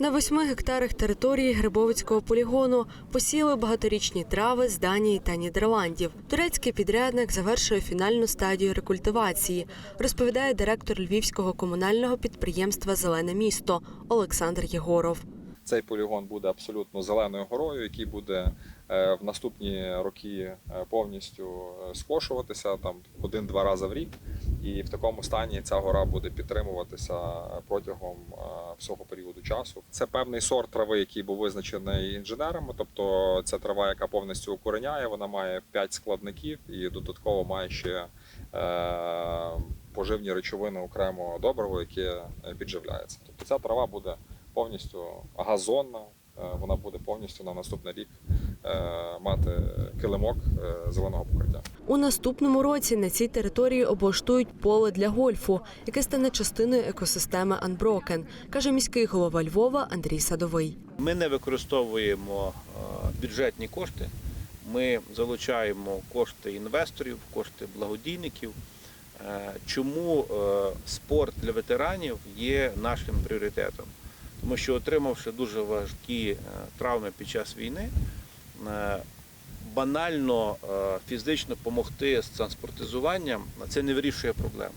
На восьми гектарах території Грибовицького полігону посіяли багаторічні трави з Данії та Нідерландів. Турецький підрядник завершує фінальну стадію рекультивації, розповідає директор львівського комунального підприємства Зелене місто Олександр Єгоров. Цей полігон буде абсолютно зеленою горою, який буде е, в наступні роки е, повністю е, скошуватися там один-два рази в рік. І в такому стані ця гора буде підтримуватися протягом е, всього періоду часу. Це певний сорт трави, який був визначений інженерами. Тобто це трава, яка повністю укореняє. Вона має 5 складників і додатково має ще е, поживні речовини окремо добриво, яке е, підживляється. Тобто ця трава буде повністю газонна. е, Вона буде повністю на наступний рік мати килимок е, зеленого покриття. У наступному році на цій території облаштують поле для гольфу, яке стане частиною екосистеми Unbroken, каже міський голова Львова Андрій Садовий. Ми не використовуємо е, бюджетні кошти. Ми залучаємо кошти інвесторів, кошти благодійників. Е, Чому е, спорт для ветеранів є нашим пріоритетом? Тому що отримавши дуже важкі е, травми під час війни, е, банально е, фізично допомогти з транспортизуванням це не вирішує проблему.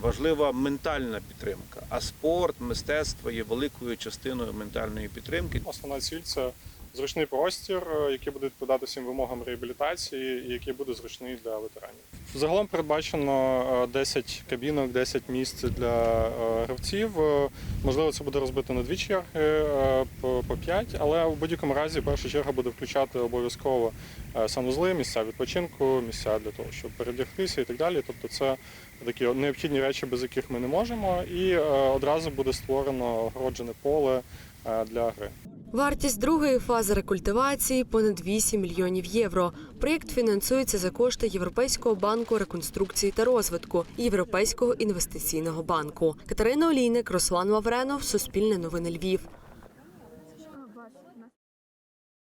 Важлива ментальна підтримка, а спорт, мистецтво є великою частиною ментальної підтримки. Основна ціль це зручний простір, е, який буде відповідати всім вимогам реабілітації і який буде зручний для ветеранів. Загалом передбачено е, 10 кабінок, 10 місць для е, гравців. Е, Можливо, це буде розбито на дві черги е, по по 5, але в будь-якому разі перша черга буде включати обов'язково е, санузли, місця відпочинку, місця для того, щоб передягтися і так далі. Тобто, це такі необхідні речі, без яких ми не можемо, і е, одразу буде створено огороджене поле е, для гри. Вартість другої фази рекультивації понад 8 мільйонів євро. Проєкт фінансується за кошти Європейського банку реконструкції та розвитку Європейського інвестиційного банку. Катерина Олійник, Руслан Лавренов, Суспільне новини Львів.